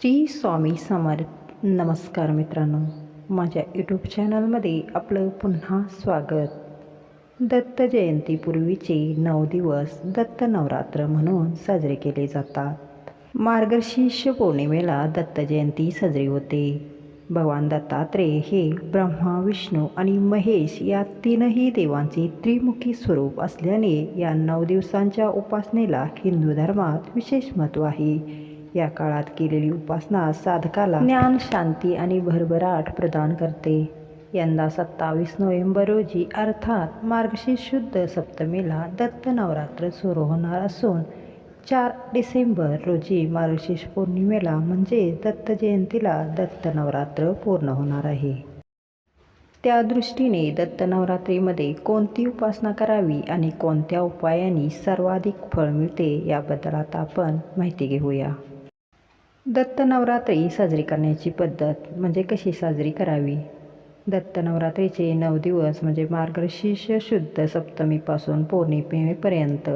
श्री स्वामी समर्थ. नमस्कार मित्रांनो. माझ्या यूट्यूब चॅनलमध्ये आपलं पुन्हा स्वागत. दत्त जयंतीपूर्वीचे नऊ दिवस दत्त नवरात्र म्हणून साजरे केले जातात. मार्गशीर्ष पौर्णिमेला दत्त जयंती साजरी होते. भगवान दत्तात्रेय हे ब्रह्मा विष्णू आणि महेश या तीनही देवांचे त्रिमुखी स्वरूप असल्याने या नऊ दिवसांच्या उपासनेला हिंदू धर्मात विशेष महत्त्व आहे. या काळात केलेली उपासना साधकाला ज्ञान शांती आणि भरभराट प्रदान करते. यंदा सत्तावीस नोव्हेंबर रोजी अर्थात मार्गशीर्ष शुद्ध सप्तमीला दत्त नवरात्र सुरू होणार असून चार डिसेंबर रोजी मार्गशीर्ष पौर्णिमेला म्हणजे दत्त जयंतीला दत्त नवरात्र पूर्ण होणार आहे. त्या दृष्टीने दत्त नवरात्रीमध्ये कोणती उपासना करावी आणि कोणत्या उपायांनी सर्वाधिक फळ मिळते याबद्दल आता आपण माहिती घेऊया. दत्त नवरात्री साजरी करण्याची पद्धत म्हणजे कशी साजरी करावी? दत्त नवरात्रीचे नऊ दिवस म्हणजे मार्गशीर्ष शुद्ध सप्तमीपासून पौर्णिमेपर्यंत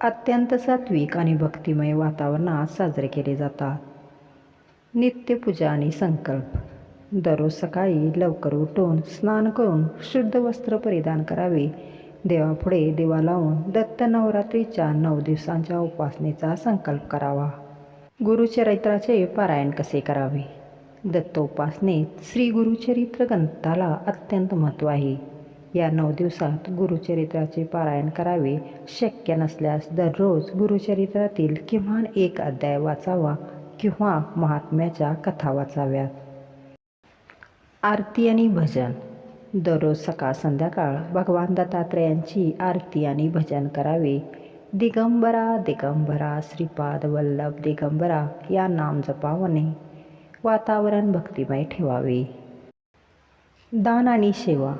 अत्यंत सात्विक आणि भक्तिमय वातावरणात साजरे केले जातात. नित्यपूजा आणि संकल्प. दररोज सकाळी लवकर उठून स्नान करून शुद्ध वस्त्र परिधान करावे. देवापुढे दिवा लावून दत्त नवरात्रीच्या नऊ दिवसांच्या उपासनेचा संकल्प करावा. गुरुचरित्राचे पारायण कसे करावे? दत्तोपासनेत श्री गुरुचरित्र ग्रंथाला अत्यंत महत्त्व आहे. या नऊ दिवसात गुरुचरित्राचे पारायण करावे शक्य नसल्यास दररोज गुरुचरित्रातील किमान एक अध्याय वाचावा किंवा महात्म्याच्या कथा वाचाव्यात. आरती आणि भजन. दररोज सकाळ संध्याकाळ भगवान दत्तात्रेयांची आरती आणि भजन करावे. दिगंबरा दिगंबरा श्रीपाद वल्लभ दिगंबरा या नाम जपावणे. वातावरण भक्तिमय ठेवावे. दान आणि सेवा.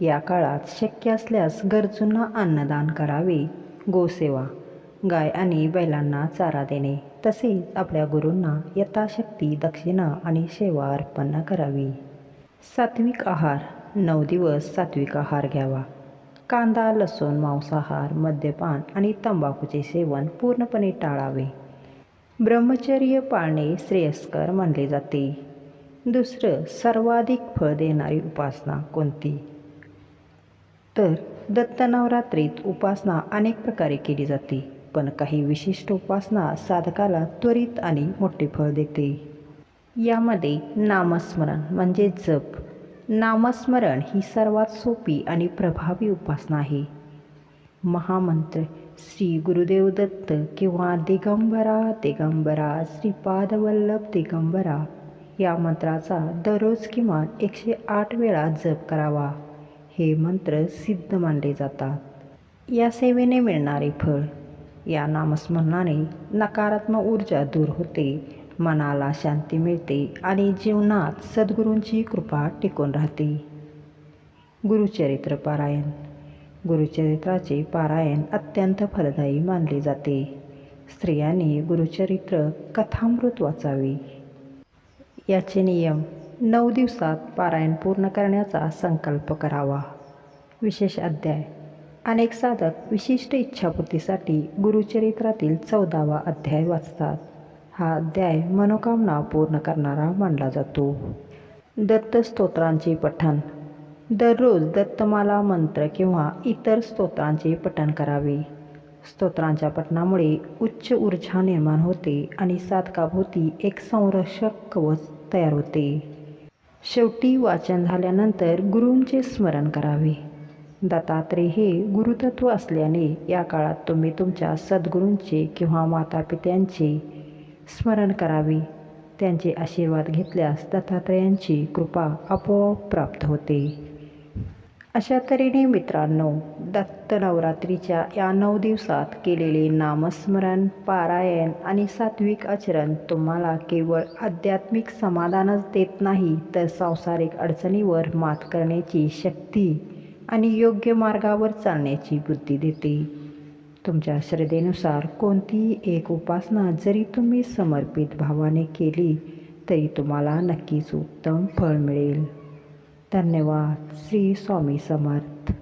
या काळात शक्य असल्यास गरजूंना अन्नदान करावे. गोसेवा. गाय आणि बैलांना चारा देणे. तसेच आपल्या गुरूंना यथाशक्ती दक्षिणा आणि सेवा अर्पण करावी. सात्विक आहार. नऊ दिवस सात्विक आहार घ्यावा. कांदा लसूण मांसाहार मद्यपान आणि तंबाखूचे सेवन पूर्णपणे टाळावे. ब्रह्मचर्य पाळणे श्रेयस्कर मानले जाते. दुसरं सर्वाधिक फळ देणारी उपासना कोणती? तर दत्त नवरात्रीत उपासना अनेक प्रकारे केली जाते पण काही विशिष्ट उपासना साधकाला त्वरित आणि मोठे फळ देते. यामध्ये नामस्मरण म्हणजे जप नामस्मरण ही सर्वात सोपी आणि प्रभावी उपासना आहे. महामंत्र श्री गुरुदेव दत्त किंवा दिगंबरा दिगंबरा श्रीपादवल्लभ दिगंबरा या मंत्राचा दररोज किमान एकशे आठ वेळा जप करावा. हे मंत्र सिद्ध मानले जातात. या सेवेने मिळणारे फळ या नामस्मरणाने नकारात्मक ऊर्जा दूर होते. मनाला शांती मिळते आणि जीवनात सद्गुरूंची कृपा टिकून राहते. गुरुचरित्र पारायण. गुरुचरित्राचे पारायण अत्यंत फलदायी मानले जाते. स्त्रियांनी गुरुचरित्र कथामृत वाचावे. याचे नियम नऊ दिवसात पारायण पूर्ण करण्याचा संकल्प करावा. विशेष अध्याय. अनेक साधक विशिष्ट इच्छापूर्तीसाठी गुरुचरित्रातील चौदावा अध्याय वाचतात. हा अध्याय मनोकामना पूर्ण करणारा मानला जातो. दत्त स्तोत्रांचे पठण. दररोज दत्तमाला मंत्र किंवा इतर स्तोत्रांचे पठण करावे. स्तोत्रांच्या पठणामुळे उच्च ऊर्जा निर्माण होते आणि साधकाभोवती एक संरक्षक कवच तयार होते. शेवटी वाचन झाल्यानंतर गुरूंचे स्मरण करावे. दत्तात्रेय हे गुरुतत्व असल्याने या काळात तुम्ही तुमच्या सद्गुरूंचे किंवा मातापित्यांचे स्मरण करावे. त्यांचे आशीर्वाद घेतल्यास दत्तात्रेयांची कृपा आपोआप प्राप्त होते. अशा तऱ्हेने मित्रांनो दत्त नवरात्रीच्या या नऊ दिवसात केलेले नामस्मरण पारायण आणि सात्विक आचरण तुम्हाला केवळ आध्यात्मिक समाधानच देत नाही तर सांसारिक अडचणीवर मात करण्याची शक्ती आणि योग्य मार्गावर चालण्याची बुद्धी देते. तुमच्या श्रद्धेनुसार कोणतीही एक उपासना जरी तुम्ही समर्पित भावाने केली तरी तुम्हाला नक्कीच उत्तम फळ मिळेल. धन्यवाद. श्री स्वामी समर्थ.